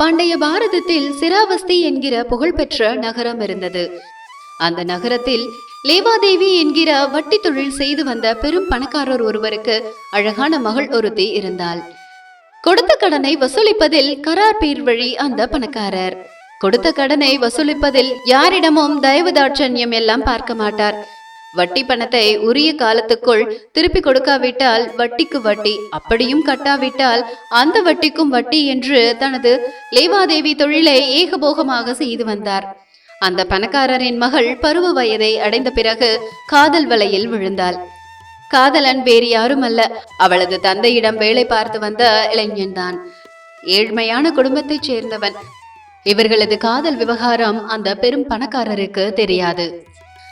பண்டைய பாரதத்தில் சிராவஸ்தி என்கிற புகழ்பெற்ற நகரம் இருந்தது. அந்த நகரத்தில் லேவாதேவி என்கிற வட்டி தொழில் செய்து வந்த பெரும் பணக்காரர் ஒருவருக்கு அழகான மகள் ஒருத்தி இருந்தாள். கொடுத்த கடனை வசூலிப்பதில் கரார் பேர் வழி அந்த பணக்காரர். கொடுத்த கடனை வசூலிப்பதில் யாரிடமும் தயவு தாட்சண்யம் எல்லாம் பார்க்க மாட்டார். வட்டி பணத்தை உரிய காலத்துக்குள் திருப்பி கொடுக்காவிட்டால் வட்டிக்கு வட்டி அப்படியும் கட்டாவிட்டால் அந்த வட்டிக்கும் வட்டி என்று தனது லேவாதேவி தொழிலை ஏகபோகமாக செய்து வந்தார். அந்த பணக்காரரின் மகள் பருவ வயதை அடைந்த பிறகு காதல் வலையில் விழுந்தாள். காதலன் வேறு யாரும் அல்ல அவளது தந்தையிடம் வேலை பார்த்து வந்த இளைஞன்தான் ஏழ்மையான குடும்பத்தைச் சேர்ந்தவன். இவர்களது காதல் விவகாரம் அந்த பெரும் பணக்காரருக்கு தெரியாது.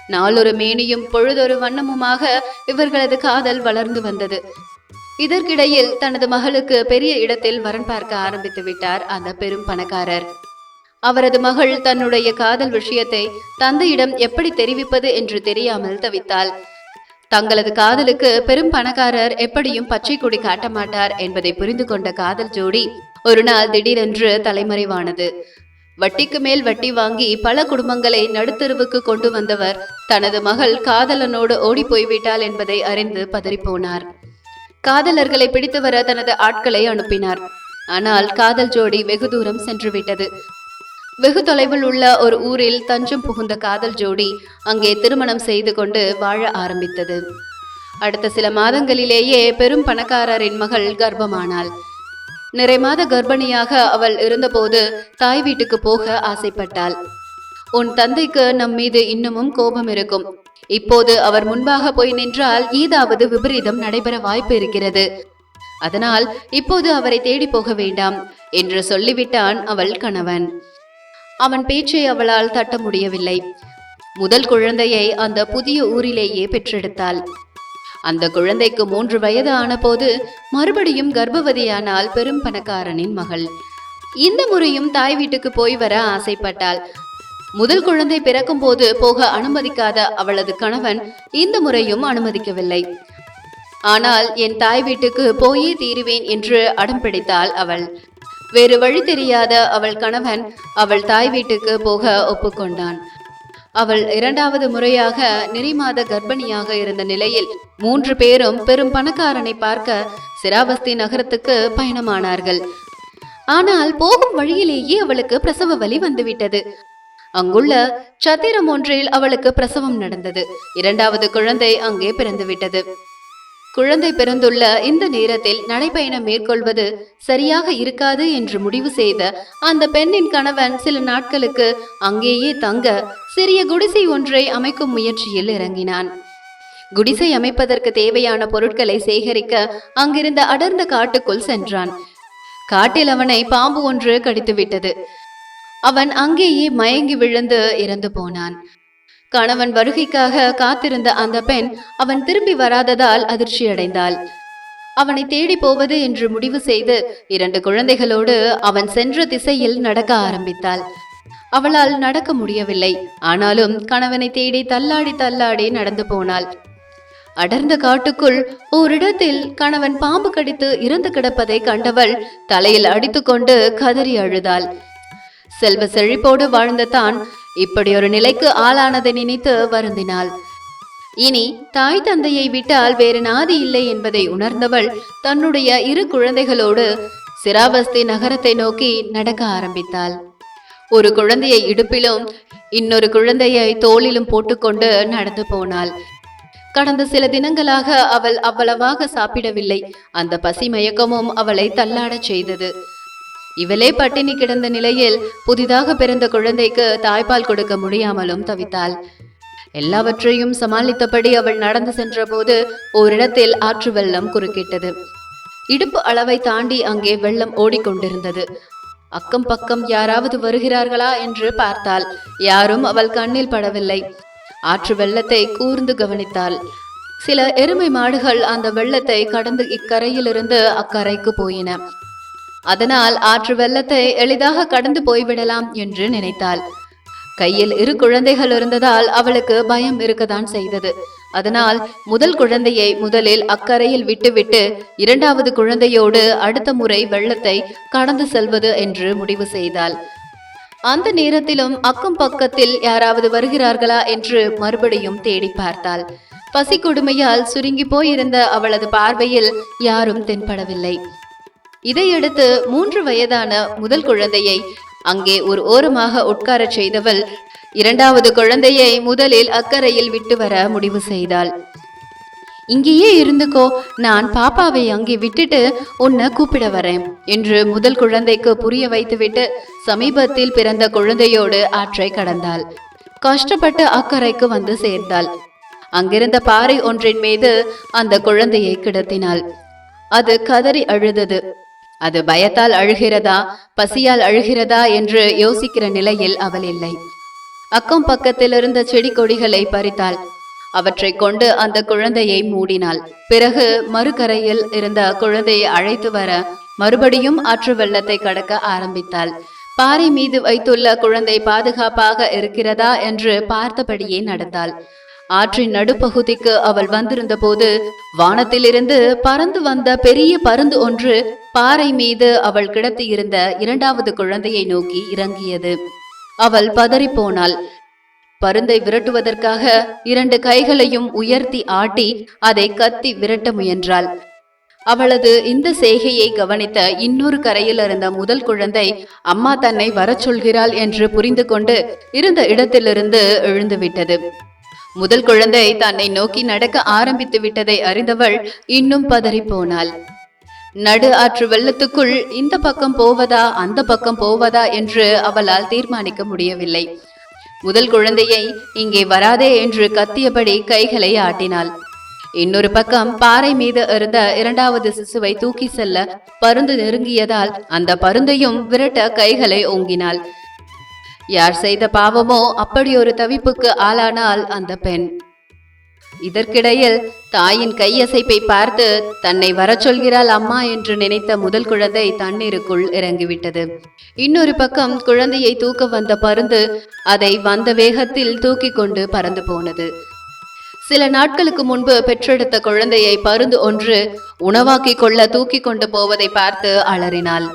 நாளொரு மேனியும் பொழுதொரு வண்ணமுமாக இவர்களது காதல் வளர்ந்து வந்தது. இதற்கிடையில் தனது மகளுக்கு பெரிய இடத்தில் வரன் பார்க்க ஆரம்பித்து விட்டார் அந்த பெரும் பணக்காரர். அவரது மகள் தன்னுடைய காதல் விஷயத்தை தந்தையிடம் எப்படி தெரிவிப்பது என்று தெரியாமல் தவித்தாள். தங்களது காதலுக்கு பெரும் பணக்காரர் எப்படியும் பச்சை கொடி காட்ட மாட்டார் என்பதை புரிந்து கொண்ட காதல் ஜோடி ஒரு நாள் திடீரென்று தலைமறைவானது. வட்டிக்கு மேல் வட்டி வாங்கி பல குடும்பங்களை நடுத்தருவுக்கு கொண்டு வந்தவர் தனது மகள் காதலனோடு ஓடி போய்விட்டாள் என்பதை அறிந்து பதறிப்போனார். காதலர்களை பிடித்து வர தனது ஆட்களை அனுப்பினார். ஆனால் காதல் ஜோடி வெகு தூரம் சென்றுவிட்டது வெகு தொலைவில் உள்ள ஒரு ஊரில் தஞ்சம் புகுந்த காதல் ஜோடி அங்கே திருமணம் செய்து கொண்டு வாழ ஆரம்பித்தது. அடுத்த சில மாதங்களிலேயே பெரும் பணக்காரரின் மகள் கர்ப்பமானாள். நிறை மாத கர்ப்பிணியாக அவள் இருந்தபோது தாய் வீட்டுக்கு போக ஆசைப்பட்டாள். உன் தந்தைக்கு நம் மீது இன்னமும் கோபம் இருக்கும். இப்போது அவர் முன்பாக போய் நின்றால் ஏதாவது விபரீதம் நடைபெற வாய்ப்பு இருக்கிறது. அதனால் இப்போது அவரை தேடி போக வேண்டாம் என்று சொல்லிவிட்டான் அவள் கணவன். அவன் பேச்சை அவளால் தட்ட முடியவில்லை. முதல் குழந்தையை அந்த புதிய ஊரிலேயே பெற்றெடுத்தாள். அந்த குழந்தைக்கு மூன்று வயது ஆனபோது மறுபடியும் கர்ப்பவதியானால் பெரும் பணக்காரனின் மகள். இந்த முறையும் தாய் வீட்டுக்கு போய் வர ஆசைப்பட்டாள். முதல் குழந்தை பிறக்கும் போது போக அனுமதிக்காத அவளது கணவன் இந்த முறையும் அனுமதிக்கவில்லை. ஆனால் என் தாய் வீட்டுக்கு போயே தீருவேன் என்று அடம் பிடித்தாள் அவள். வேறு வழி தெரியாத அவள் கணவன் அவள் தாய் வீட்டுக்கு போக ஒப்புக்கொண்டான். அவள் இரண்டாவது முறையாக நிறைமாத கர்ப்பிணியாக இருந்த நிலையில் மூன்று பேரும் பெரும் பணக்காரனை பார்க்க சிராவஸ்தி நகரத்துக்கு பயணமானார்கள். ஆனால் போகும் வழியிலேயே அவளுக்கு பிரசவ வலி வந்துவிட்டது. அங்குள்ள சத்திரம் ஒன்றில் அவளுக்கு பிரசவம் நடந்தது. இரண்டாவது குழந்தை அங்கே பிறந்துவிட்டது. குழந்தை பிறந்துள்ள இந்த நேரத்தில் நடைபயணம் மேற்கொள்வது சரியாக இருக்காது என்று முடிவு செய்த அந்த பெண்ணின் கணவன் சில நாட்களுக்கு அங்கேயே தங்க சிறிய குடிசை ஒன்றை அமைக்கும் முயற்சியில் இறங்கினான். குடிசை அமைப்பதற்கு தேவையான பொருட்களை சேகரிக்க அங்கிருந்த அடர்ந்த காட்டுக்குள் சென்றான். காட்டில் அவனை பாம்பு ஒன்று கடித்துவிட்டது. அவன் அங்கேயே மயங்கி விழுந்து இறந்து போனான். கணவன் வருகைக்காக காத்திருந்த அந்த பெண் அவன் திரும்பி வராததால் அதிர்ச்சியடைந்தாள். அவனை தேடி போவது என்று முடிவு செய்து இரண்டு குழந்தைகளோடு அவன் சென்ற திசையில் நடக்க ஆரம்பித்தாள். அவளால் நடக்க முடியவில்லை. ஆனாலும் கணவனை தேடி தள்ளாடி தள்ளாடி நடந்து போனாள். அடர்ந்த காட்டுக்குள் ஓரிடத்தில் கணவன் பாம்பு கடித்து இறந்து கிடப்பதை கண்டவள் தலையில் அடித்துக்கொண்டு கதறி அழுதாள். செல்வ செழிப்போடு வாழ்ந்த தான் இப்படி ஒரு நிலைக்கு ஆளானதை நினைத்து வருந்தினாள். இனி தாய் தந்தையை விட்டால் வேறு நாதி இல்லை என்பதை உணர்ந்தவள் தன்னுடைய இரு குழந்தைகளோடு சிராவஸ்தி நகரத்தை நோக்கி நடக்க ஆரம்பித்தாள். ஒரு குழந்தையை இடுப்பிலும் இன்னொரு குழந்தையை தோளிலும் போட்டுக்கொண்டு நடந்து போனாள். கடந்த சில தினங்களாக அவள் அவ்வளவாக சாப்பிடவில்லை. அந்த பசி மயக்கமும் அவளை தள்ளாடச் செய்தது. இவளே பட்டினி கிடந்த நிலையில் புதிதாக பிறந்த குழந்தைக்கு தாய்ப்பால் கொடுக்க முடியாமலும் தவித்தாள். எல்லாவற்றையும் சமாளித்தபடி அவள் நடந்து சென்றபோது ஓரிடத்தில் ஆற்று வெள்ளம் குறுக்கிட்டது. இடுப்பு அளவை தாண்டி அங்கே வெள்ளம் ஓடிக்கொண்டிருந்தது. அக்கம் பக்கம் யாராவது வருகிறார்களா என்று பார்த்தாள். யாரும் அவள் கண்ணில் படவில்லை. ஆற்று வெள்ளத்தை கூர்ந்து கவனித்தாள். சில எருமை மாடுகள் அந்த வெள்ளத்தை கடந்து இக்கரையிலிருந்து அக்கரைக்கு போயின. அதனால் ஆற்று வெள்ளத்தை எளிதாக கடந்து போய்விடலாம் என்று நினைத்தாள். கையில் இரு குழந்தைகள் இருந்ததால் அவளுக்கு பயம் இருக்கத்தான் செய்தது. அதனால் முதல் குழந்தையை முதலில் அக்கரையில் விட்டுவிட்டு இரண்டாவது குழந்தையோடு அடுத்த முறை வெள்ளத்தை கடந்து செல்வது என்று முடிவு செய்தாள். அந்த நேரத்திலும் அக்கம் பக்கத்தில் யாராவது வருகிறார்களா என்று மறுபடியும் தேடி பார்த்தாள். பசி கொடுமையால் சுருங்கி போயிருந்த அவளது பார்வையில் யாரும் தென்படவில்லை. இதையடுத்து மூன்று வயதான முதல் குழந்தையை அங்கே ஒரு ஓரமாக உட்காரச் செய்தவள் இரண்டாவது குழந்தையை முதலில் அக்கறையில் விட்டு வர முடிவு செய்தாள். இங்கேயே இருந்துக்கோ நான் பாப்பாவை அங்கே விட்டுட்டு உன்னை கூப்பிட வரேன் என்று முதல் குழந்தைக்கு புரிய வைத்துவிட்டு சமீபத்தில் பிறந்த குழந்தையோடு ஆற்றை கடந்தாள். கஷ்டப்பட்டு அக்கறைக்கு வந்து சேர்ந்தாள். அங்கிருந்த பாறை ஒன்றின் மீது அந்த குழந்தையை கிடத்தினாள். அது கதறி அழுதது. அது பயத்தால் அழுகிறதா பசியால் அழுகிறதா என்று யோசிக்கிற நிலையில் அவள் இல்லை. அக்கம் பக்கத்தில் இருந்த செடி கொடிகளை பறித்தாள். அவற்றை கொண்டு அந்த குழந்தையை மூடினாள். பிறகு மறுகரையில் இருந்த குழந்தையை அழைத்து வர மறுபடியும் ஆற்று வெள்ளத்தை கடக்க ஆரம்பித்தாள். பாறை மீது வைத்துள்ள குழந்தை பாதுகாப்பாக இருக்கிறதா என்று பார்த்தபடியே நடந்தாள். ஆற்றின் நடுப்பகுதிக்கு அவள் வந்திருந்த போது வானத்திலிருந்து பறந்து வந்த பெரிய பருந்து ஒன்று பாறை மீது அவள் கிடத்தியிருந்த இரண்டாவது குழந்தையை நோக்கி இறங்கியது. அவள் பதறிப்போனாள். பருந்தை விரட்டுவதற்காக இரண்டு கைகளையும் உயர்த்தி ஆட்டி அதை கத்தி விரட்ட முயன்றாள். அவளது இந்த செய்கையை கவனித்த இன்னொரு கரையில் இருந்த முதல் குழந்தை அம்மா தன்னை வரச் சொல்கிறாள் என்று புரிந்து கொண்டு இருந்த இடத்திலிருந்து எழுந்துவிட்டது முதல் குழந்தை தன்னை நோக்கி நடக்க ஆரம்பித்து விட்டதை அறிந்தவள் இன்னும் பதறிப் போனாள் நடு ஆற்று வெள்ளத்துக்குள் இந்த பக்கம் போவதா அந்த பக்கம் போவதா என்று அவளால் தீர்மானிக்க முடியவில்லை. முதல் குழந்தையை இங்கே வராதே என்று கத்தியபடி கைகளை ஆட்டினாள். இன்னொரு பக்கம் பாறை மீது இருந்த இரண்டாவது சிசுவை தூக்கி செல்ல பருந்து நெருங்கியதால் அந்த பருந்தையும் விரட்ட கைகளை ஓங்கினாள். யார் செய்த பாவமோ அப்படி ஒரு தவிப்புக்கு ஆளானால் அந்த பெண். இதற்கிடையில் தாயின் கையசைப்பை பார்த்து தன்னை வரச் சொல்கிறாள் அம்மா என்று நினைத்த முதல் குழந்தை தண்ணீருக்குள் இறங்கிவிட்டது. இன்னொரு பக்கம் குழந்தையை தூக்க வந்த பருந்து அதை வந்த வேகத்தில் தூக்கி கொண்டு பறந்து போனது. சில நாட்களுக்கு முன்பு பெற்றெடுத்த குழந்தையை பருந்து ஒன்று உணவாக்கி கொள்ள தூக்கி கொண்டு போவதை பார்த்து அலறினாள்.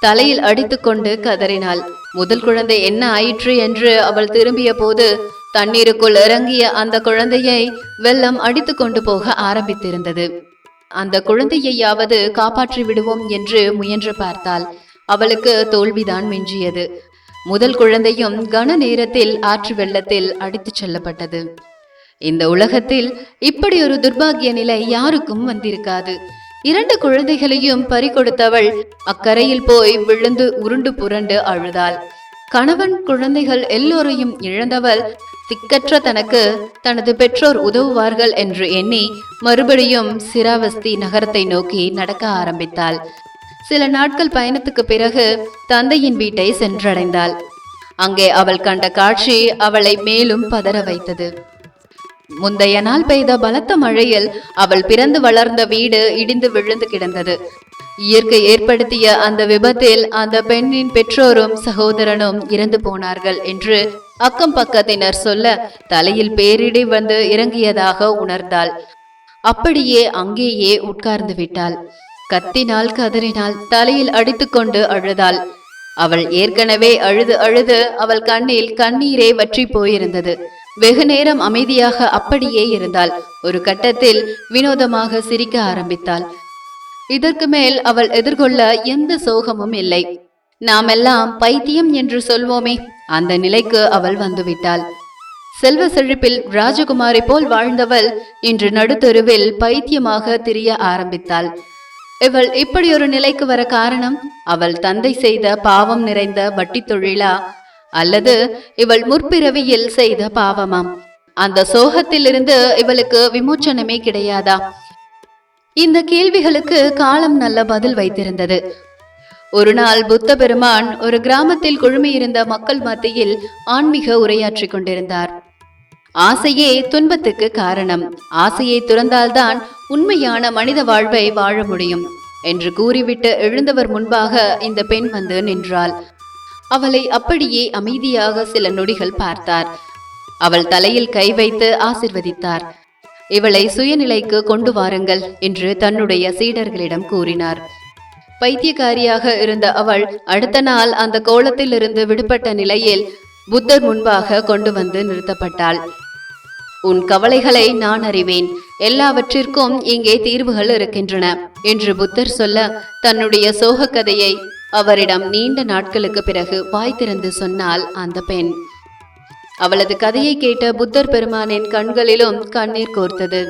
தலையில் அடித்துக்கொண்டு கதறினாள். முதல் குழந்தை என்ன ஆயிற்று? என்று அவள் திரும்பிய போது தண்ணீருக்குள் இறங்கிய அந்த குழந்தையை வெள்ளம் அடித்து கொண்டு போக ஆரம்பித்திருந்தது. அந்த குழந்தையையாவது காப்பாற்றி விடுவோம் என்று முயன்று பார்த்தாள். அவளுக்கு தோல்விதான் மிஞ்சியது. முதல் குழந்தையும் கன நேரத்தில் ஆற்று வெள்ளத்தில் அடித்துச் செல்லப்பட்டது. இந்த உலகத்தில் இப்படி ஒரு துர்பாகிய நிலை யாருக்கும் வந்திருக்காது. இரண்டு குழந்தைகளையும் பறிகொடுத்தவள் அக்கரையில் போய் விழுந்து உருண்டு புரண்டு அழுதாள். கணவன் குழந்தைகள் எல்லோரையும் இழந்தவள் திக்கற்ற தனக்கு தனது பெற்றோர் உதவுவார்கள் என்று எண்ணி மறுபடியும் சிராவஸ்தி நகரத்தை நோக்கி நடக்க ஆரம்பித்தாள். சில நாட்கள் பயணத்துக்கு பிறகு தந்தையின் வீட்டை சென்றடைந்தாள். அங்கே அவள் கண்ட காட்சி அவளை மேலும் பதற வைத்தது. முந்தைய நாள் பெய்த பலத்த மழையில் அவள் பிறந்து வளர்ந்த வீடு இடிந்து விழுந்து கிடந்தது. இயற்கை ஏற்படுத்திய அந்த விபத்தில் அந்த பெண்ணின் பெற்றோரும் சகோதரனும் இறந்து போனார்கள் என்று அக்கம் பக்கத்தினர் சொல்ல தலையில் பேரிடி வந்து இறங்கியதாக உணர்ந்தாள். அப்படியே அங்கேயே உட்கார்ந்து விட்டாள். கத்தினால் கதறினால் தலையில் அடித்துக்கொண்டு அழுதாள். அவள் ஏற்கனவே அழுது அழுது அவள் கண்ணில் கண்ணீரே வற்றி போயிருந்தது. வெகு நேரம் அமைதியாக அப்படியே இருந்தாள். ஒரு கட்டத்தில் வினோதமாக சிரிக்க ஆரம்பித்தாள். இதற்கு மேல் அவள் எதிர்கொள்ள எந்த சோகமும் இல்லை. நாமெல்லாம் பைத்தியம் என்று சொல்வோமே அந்த நிலைக்கு அவள் வந்துவிட்டாள். செல்வ செழிப்பில் ராஜகுமாரி போல் வாழ்ந்தவள் இன்று நடுத்தெருவில் பைத்தியமாக திரிய ஆரம்பித்தாள். இவள் இப்படி ஒரு நிலைக்கு வர காரணம்? அவள் தந்தை செய்த பாவம் நிறைந்த வட்டி தொழிலா அல்லது இவள் முற்பிறவியில் செய்த பாவமாம். அந்த சோகத்திலிருந்து இவளுக்கு விமோச்சனமே கிடையாதா? இந்த கேள்விகளுக்கு காலம் நல்ல பதில் வைத்திருந்தது. ஒரு நாள் புத்த பெருமான் ஒரு கிராமத்தில் குழுமியிருந்த மக்கள் மத்தியில் ஆன்மீக உரையாற்றிக் கொண்டிருந்தார். ஆசையே துன்பத்துக்கு காரணம். ஆசையை துறந்தால்தான் உண்மையான மனித வாழ்வை வாழ முடியும் என்று கூறிவிட்டு எழுந்தவர் முன்பாக இந்த பெண் வந்து நின்றாள். அவளை அப்படியே அமைதியாக சில நொடிகள் பார்த்தார். அவள் தலையில் கை வைத்து ஆசிர்வதித்தார். இவளை சுயநிலைக்கு கொண்டு வாருங்கள் என்று தன்னுடைய சீடர்களிடம் கூறினார். பைத்தியக்காரியாக இருந்த அவள் அடுத்த நாள் அந்த கோலத்திலிருந்து விடுபட்ட நிலையில் புத்தர் முன்பாக கொண்டு வந்து நிறுத்தப்பட்டாள். உன் கவலைகளை நான் அறிவேன். எல்லாவற்றிற்கும் இங்கே தீர்வுகள் இருக்கின்றன என்று புத்தர் சொல்ல தன்னுடைய சோக கதையை அவரிடம் நீண்ட நாட்களுக்கு பிறகு வாய் திறந்து சொன்னால் அந்த பெண். அவளது கதையை கேட்ட புத்தர் பெருமானின் கண்களிலும் கண்ணீர் கோர்த்தது.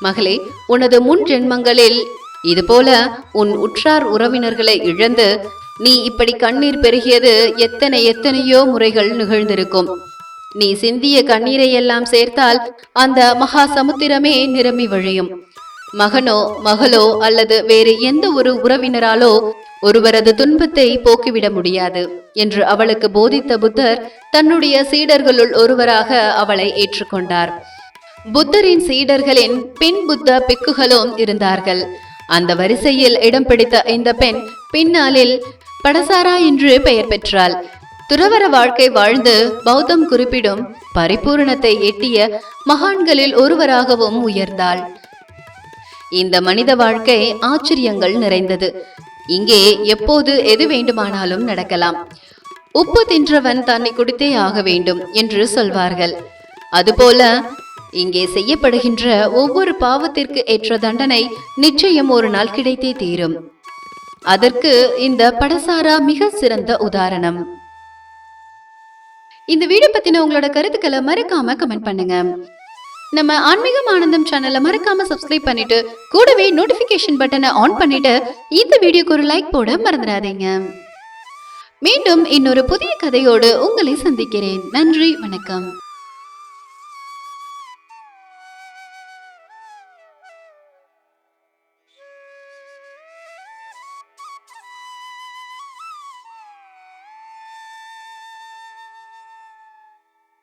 மகளே உனது முன் ஜென்மங்களில் இதுபோல உன் உற்றார் உறவினர்களை இழந்து நீ இப்படி கண்ணீர் பெருகியது எத்தனை எத்தனையோ முறைகள் நிகழ்ந்திருக்கும். நீ சிந்திய கண்ணீரை எல்லாம் சேர்த்தால் அந்த மகா சமுத்திரமே நிரம்பி வழியும். மகனோ மகளோ அல்லது வேறு எந்த ஒரு உறவினராலோ ஒருவரது துன்பத்தை போக்கிவிட முடியாது என்று அவளுக்கு போதித்த புத்தர் தன்னுடைய சீடர்களுள் ஒருவராக அவளை ஏற்றுக்கொண்டார். புத்தரின் சீடர்களின் பின் புத்த பிக்குகளும் இருந்தார்கள். அந்த வரிசையில் இடம் பிடித்த இந்த பெண் பின்னாளில் படசாரா என்று பெயர் பெற்றாள். துறவர வாழ்க்கை வாழ்ந்து பௌத்தம் குறிப்பிடும் பரிபூரணத்தை எட்டிய மகான்களில் ஒருவராகவும் உயர்ந்தாள். இந்த மனித வாழ்க்கை ஆச்சரியங்கள் நிறைந்தது. இங்கே எப்போது எது வேண்டுமானாலும் நடக்கலாம். உப்பு தின்றவன் தன்னை குடித்தே ஆக வேண்டும் என்று சொல்வார்கள். அதுபோல இங்கே செய்யப்படுகின்ற ஒவ்வொரு பாவத்திற்கு ஏற்ற தண்டனை நிச்சயம் ஒரு நாள் கிடைத்தே தீரும். அதற்கு இந்த படசாரா மிக சிறந்த உதாரணம். இந்த வீடியோ பத்தின உங்களோட கருத்துக்களை மறக்காம கமெண்ட் பண்ணுங்க. நம்ம ஆன்மீகம் ஆனந்தம் சேனலை மறக்காம சப்ஸ்கிரைப் பண்ணிட்டு கூடவே நோட்டிபிகேஷன் பட்டனை ஆன் பண்ணிட்டு இந்த வீடியோக்கு ஒரு லைக் போட மறந்துடாதீங்க. மீண்டும் இன்னொரு புதிய கதையோடு உங்களை சந்திக்கிறேன். நன்றி வணக்கம்.